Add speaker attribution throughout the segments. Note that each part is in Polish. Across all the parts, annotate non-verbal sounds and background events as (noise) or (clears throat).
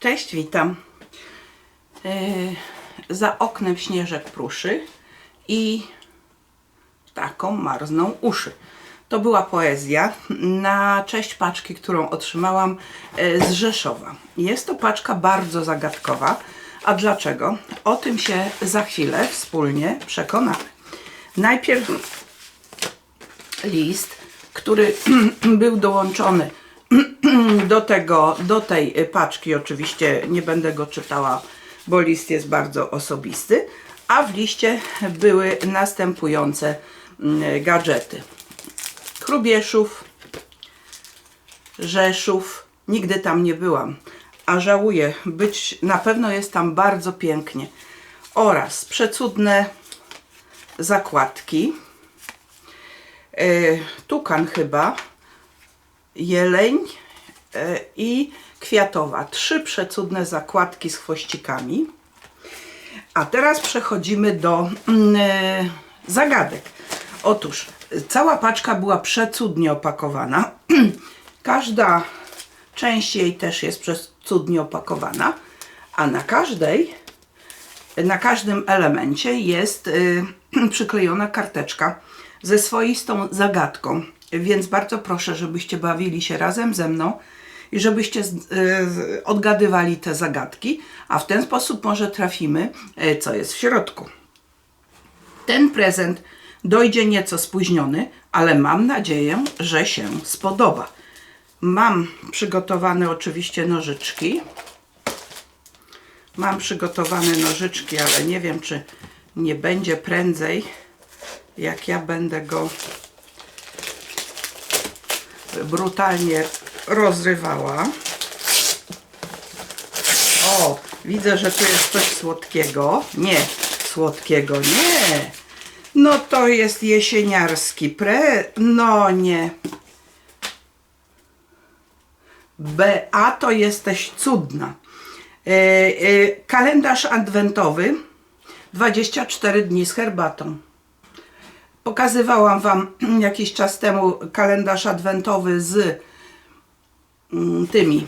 Speaker 1: Cześć, witam. Yy, za oknem śnieżek pruszy i taką marzną uszy. To była poezja na cześć paczki, którą otrzymałam e, z Rzeszowa. Jest to paczka bardzo zagadkowa. A dlaczego? O tym się za chwilę wspólnie przekonamy. Najpierw list, który (clears throat) był dołączony (clears throat) do tego, do tej paczki. Oczywiście nie będę go czytała, bo list jest bardzo osobisty. A w liście były następujące mm, gadżety. Chrubieszów, Rzeszów. Nigdy tam nie byłam, a żałuję. Być na pewno jest tam bardzo pięknie. Oraz przecudne zakładki. E, tukan chyba, jeleń e, i kwiatowa. Trzy przecudne zakładki z chwościkami. A teraz przechodzimy do mm, e, zagadek. Otóż e, cała paczka była przecudnie opakowana. (clears throat) Każda część jej też jest przecudnie opakowana, a na każdej, na każdym elemencie jest y, (clears throat) przyklejona karteczka ze swoistą zagadką. Więc bardzo proszę, żebyście bawili się razem ze mną i żebyście y, odgadywali te zagadki, a w ten sposób może trafimy, y, co jest w środku. Ten prezent dojdzie nieco spóźniony, ale mam nadzieję, że się spodoba. Mam przygotowane oczywiście nożyczki. Mam przygotowane nożyczki, ale nie wiem, czy nie będzie prędzej, jak ja będę go brutalnie rozrywała. O, widzę, że tu jest coś słodkiego. Nie, słodkiego, nie. No to jest jesieniarski pre... No nie. Beato, jesteś cudna. E, e, kalendarz adwentowy 24 dni z herbatą. Pokazywałam Wam (clears throat) jakiś czas temu kalendarz adwentowy z mm, tymi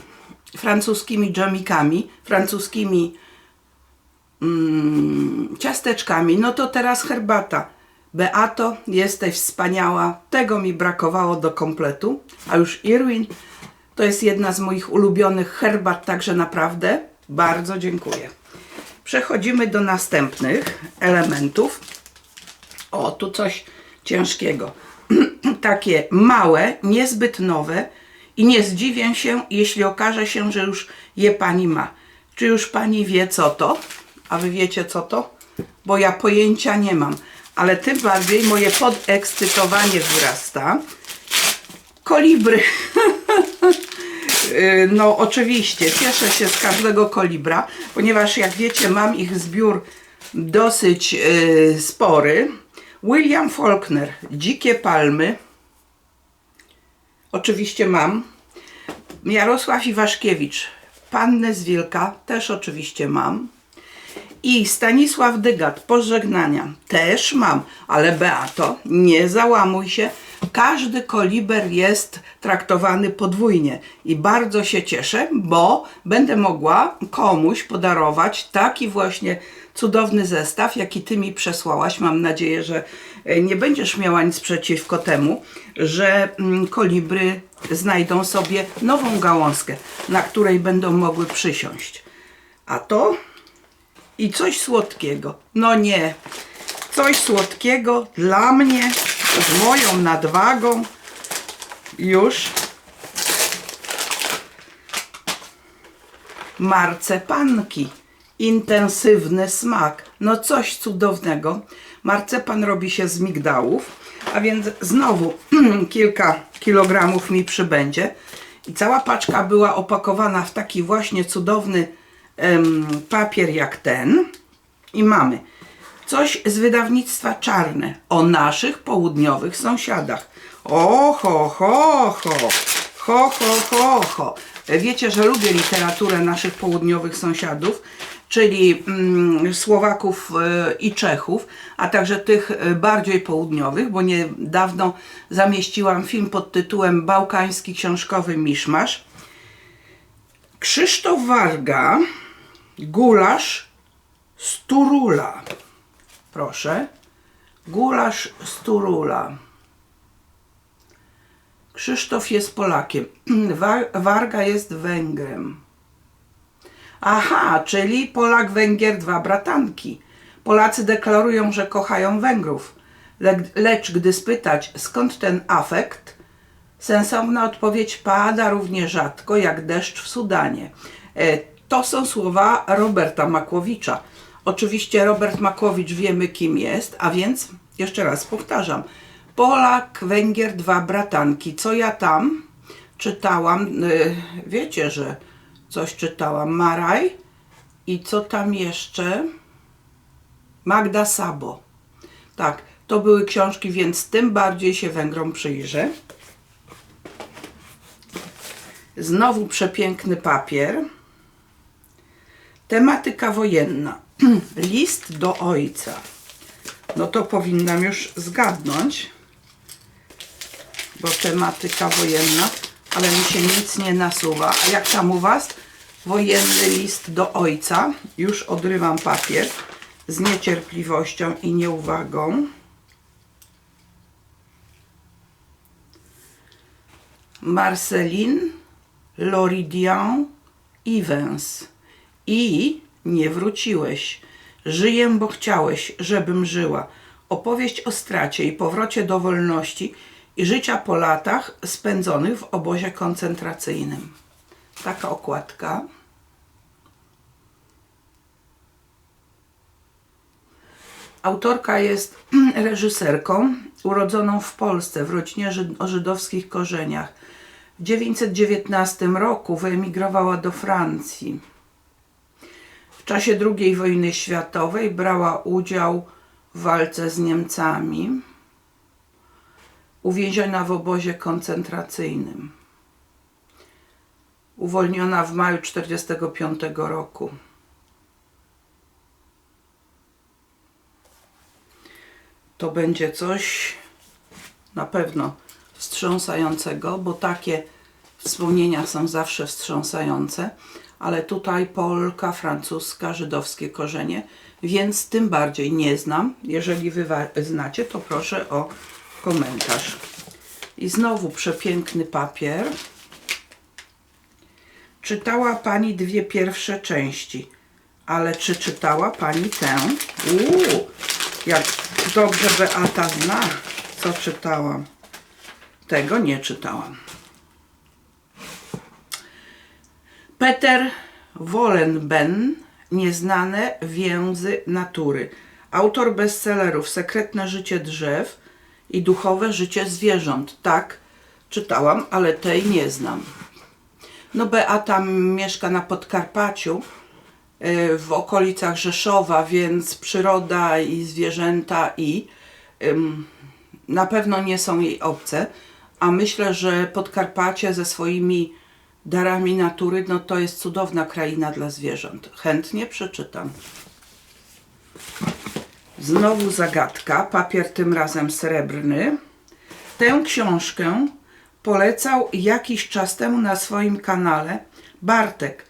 Speaker 1: francuskimi dżemikami, francuskimi mm, ciasteczkami. No to teraz herbata. Beato, jesteś wspaniała. Tego mi brakowało do kompletu. A już Irwin to jest jedna z moich ulubionych herbat, także naprawdę bardzo dziękuję. Przechodzimy do następnych elementów. O, tu coś ciężkiego. (clears throat) Takie małe, niezbyt nowe i nie zdziwię się, jeśli okaże się, że już je pani ma. Czy już pani wie, co to? A wy wiecie, co to? Bo ja pojęcia nie mam. Ale tym bardziej moje podekscytowanie wzrasta. Kolibry. (laughs) Y, No oczywiście, cieszę się z każdego kolibra, ponieważ jak wiecie mam ich zbiór dosyć y, spory. William Faulkner, Dzikie Palmy. Oczywiście mam. Jarosław Iwaszkiewicz, Pannę z Wilka, też oczywiście mam. I Stanisław Dygat, Pożegnania, też mam, ale Beato, nie załamuj się. Każdy koliber jest traktowany podwójnie i bardzo się cieszę, bo będę mogła komuś podarować taki właśnie cudowny zestaw, jaki Ty mi przesłałaś. Mam nadzieję, że e, nie będziesz miała nic przeciwko temu, że mm, kolibry znajdą sobie nową gałązkę, na której będą mogły przysiąść. A to i coś słodkiego. No nie, coś słodkiego dla mnie, z moją nadwagą. Już. Marcepanki. Intensywny smak. No coś cudownego. Marcepan robi się z migdałów, a więc znowu (clears throat) kilka kilogramów mi przybędzie. I cała paczka była opakowana w taki właśnie cudowny em, papier jak ten. I mamy coś z wydawnictwa Czarne o naszych południowych sąsiadach. O, ho, ho, ho, ho, ho, ho, ho. Wiecie, że lubię literaturę naszych południowych sąsiadów, czyli mm, Słowaków e, i Czechów, a także tych e, bardziej południowych, bo niedawno zamieściłam film pod tytułem Bałkański książkowy miszmasz. Krzysztof Warga, gulasz z Turula. Proszę. Gulasz z Turula. Krzysztof jest Polakiem. (clears throat) Wa- Warga jest Węgrem. Aha, czyli Polak, Węgier, dwa bratanki. Polacy deklarują, że kochają Węgrów. Le- lecz gdy spytać, skąd ten afekt, sensowna odpowiedź pada równie rzadko jak deszcz w Sudanie. E, To są słowa Roberta Makłowicza. Oczywiście Robert Makłowicz wiemy kim jest, a więc jeszcze raz powtarzam. Polak, Węgier, dwa bratanki. Co ja tam czytałam? Y, Wiecie, że coś czytałam. Maraj i co tam jeszcze? Magda Sabo. Tak, to były książki, więc tym bardziej się Węgrom przyjrzę. Znowu przepiękny papier. Tematyka wojenna. (clears throat) List do ojca. No to powinnam już zgadnąć, bo tematyka wojenna, ale mi się nic nie nasuwa. A jak tam u Was? Wojenny list do ojca. Już odrywam papier z niecierpliwością i nieuwagą. Marceline Loridian Evans. I nie wróciłeś. Żyję, bo chciałeś, żebym żyła. Opowieść o stracie i powrocie do wolności i życia po latach spędzonych w obozie koncentracyjnym. Taka okładka. Autorka jest (clears throat) reżyserką urodzoną w Polsce w rodzinie o żydowskich korzeniach. W 1919 roku wyemigrowała do Francji. W czasie II wojny światowej brała udział w walce z Niemcami. Uwięziona w obozie koncentracyjnym. Uwolniona w maju 1945 roku. To będzie coś na pewno wstrząsającego, bo takie wspomnienia są zawsze wstrząsające, ale tutaj Polka, francuska, żydowskie korzenie, więc tym bardziej nie znam. Jeżeli wy znacie, to proszę o komentarz. I znowu przepiękny papier. Czytała Pani dwie pierwsze części, ale czy czytała Pani tę? Uuu, jak dobrze Beata zna, co czytałam. Tego nie czytałam. Peter Wollenben, Nieznane więzy natury. Autor bestsellerów Sekretne życie drzew i Duchowe życie zwierząt. Tak, czytałam, ale tej nie znam. No Beata mieszka na Podkarpaciu, y, w okolicach Rzeszowa, więc przyroda i zwierzęta i na pewno nie są jej obce, a myślę, że Podkarpacie ze swoimi darami natury, no to jest cudowna kraina dla zwierząt. Chętnie przeczytam. Znowu zagadka, papier tym razem srebrny. Tę książkę polecał jakiś czas temu na swoim kanale Bartek,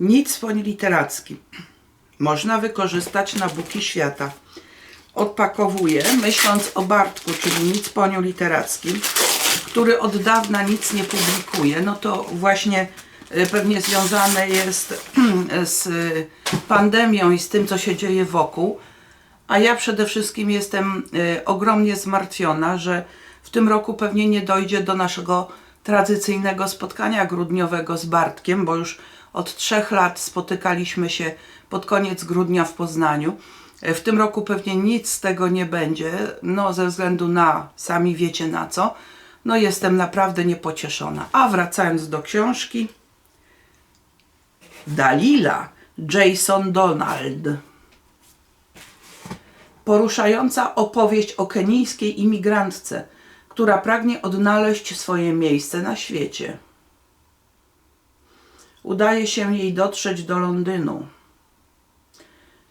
Speaker 1: nic poniliteracki. Można wykorzystać na buki świata. Odpakowuję, myśląc o Bartku, czyli nic poniu literackim, który od dawna nic nie publikuje. No to właśnie y, pewnie związane jest (clears throat) z pandemią i z tym, co się dzieje wokół. A ja przede wszystkim jestem y, ogromnie zmartwiona, że w tym roku pewnie nie dojdzie do naszego tradycyjnego spotkania grudniowego z Bartkiem, bo już od trzech lat spotykaliśmy się pod koniec grudnia w Poznaniu. Y, W tym roku pewnie nic z tego nie będzie, no ze względu na, sami wiecie na co. No jestem naprawdę niepocieszona. A wracając do książki, Dalila, Jason Donald poruszająca opowieść o kenijskiej imigrantce, która pragnie odnaleźć swoje miejsce na świecie. Udaje się jej dotrzeć do Londynu.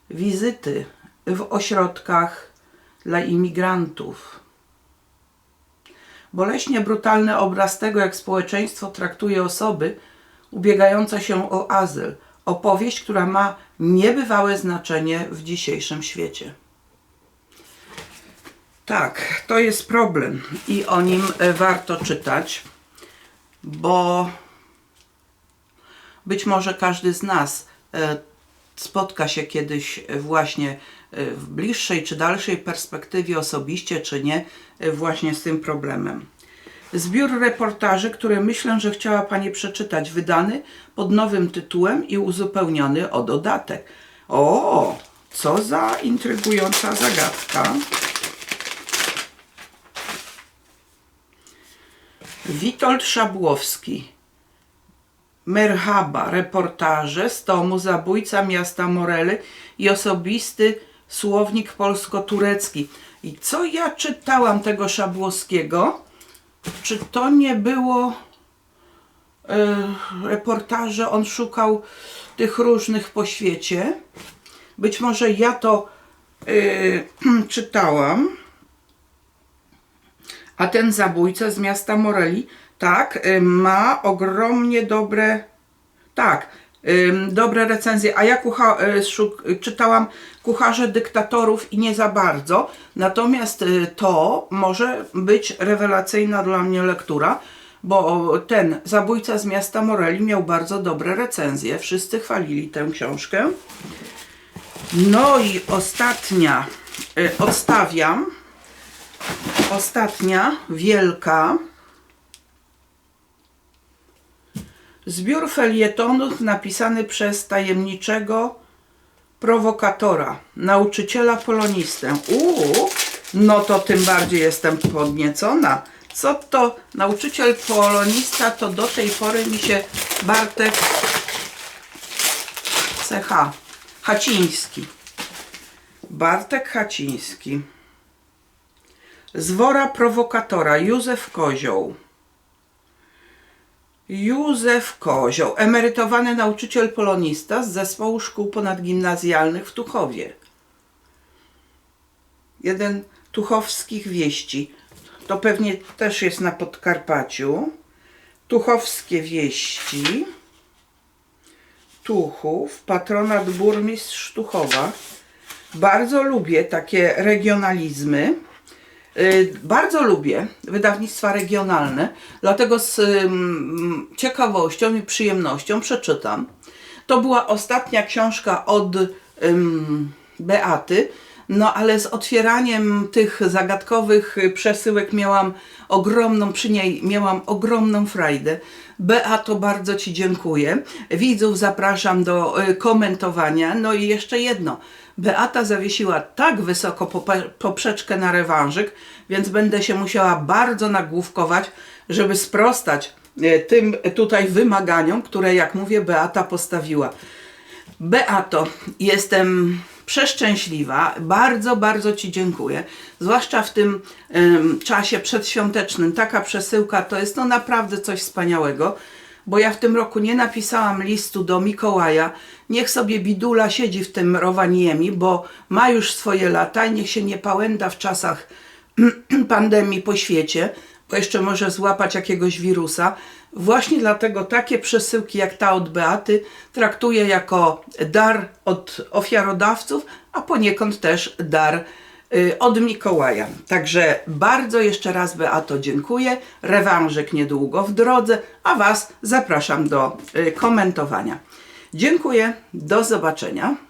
Speaker 1: Wizyty w ośrodkach dla imigrantów. Boleśnie brutalny obraz tego, jak społeczeństwo traktuje osoby ubiegająca się o azyl. Opowieść, która ma niebywałe znaczenie w dzisiejszym świecie. Tak, to jest problem i o nim e, warto czytać, bo być może każdy z nas e, spotka się kiedyś właśnie e, w bliższej czy dalszej perspektywie osobiście, czy nie, właśnie z tym problemem. Zbiór reportaży, które myślę, że chciała Pani przeczytać, wydany pod nowym tytułem i uzupełniony o dodatek. O, co za intrygująca zagadka. Witold Szabłowski. Merhaba, reportaże z tomu Zabójca miasta Morely i osobisty słownik polsko-turecki. I co ja czytałam tego Szabłowskiego? Czy to nie było e, reportaże? On szukał tych różnych po świecie. Być może ja to e, (clears throat) czytałam. A ten zabójca z miasta Moreli, tak, y, ma ogromnie dobre, tak, ym, dobre recenzje. A ja kucha, y, czytałam Kucharze Dyktatorów i nie za bardzo. Natomiast y, to może być rewelacyjna dla mnie lektura, bo ten zabójca z miasta Moreli miał bardzo dobre recenzje. Wszyscy chwalili tę książkę. No i ostatnia, y, odstawiam ostatnia, wielka. Zbiór felietonów napisany przez tajemniczego prowokatora, nauczyciela polonistę. Uuu, no to tym bardziej jestem podniecona. Co to nauczyciel polonista, to do tej pory mi się Bartek CH Haciński. Bartek Haciński. Zwora prowokatora Józef Kozioł. Józef Kozioł, emerytowany nauczyciel polonista z zespołu szkół ponadgimnazjalnych w Tuchowie. Jeden tuchowskich wieści. To pewnie też jest na Podkarpaciu. Tuchowskie wieści. Tuchów, patronat burmistrz Tuchowa. Bardzo lubię takie regionalizmy. Y, Bardzo lubię wydawnictwa regionalne, dlatego z ciekawością i przyjemnością przeczytam. To była ostatnia książka od Beaty, no ale z otwieraniem tych zagadkowych y, przesyłek miałam ogromną, przy niej miałam ogromną frajdę. Beato, bardzo Ci dziękuję. Widzów zapraszam do y, komentowania. No i jeszcze jedno. Beata zawiesiła tak wysoko poprzeczkę na rewanżyk, więc będę się musiała bardzo nagłówkować, żeby sprostać e, tym tutaj wymaganiom, które, jak mówię, Beata postawiła. Beato, jestem przeszczęśliwa. Bardzo, bardzo Ci dziękuję. Zwłaszcza w tym em, czasie przedświątecznym. Taka przesyłka to jest no naprawdę coś wspaniałego. Bo ja w tym roku nie napisałam listu do Mikołaja. Niech sobie bidula siedzi w tym Rowaniemi, bo ma już swoje lata i niech się nie pałęda w czasach (clears throat) pandemii po świecie, bo jeszcze może złapać jakiegoś wirusa. Właśnie dlatego takie przesyłki jak ta od Beaty traktuję jako dar od ofiarodawców, a poniekąd też dar y, od Mikołaja. Także bardzo jeszcze raz Beato dziękuję. Rewanżyk niedługo w drodze, a Was zapraszam do y, komentowania. Dziękuję, do zobaczenia.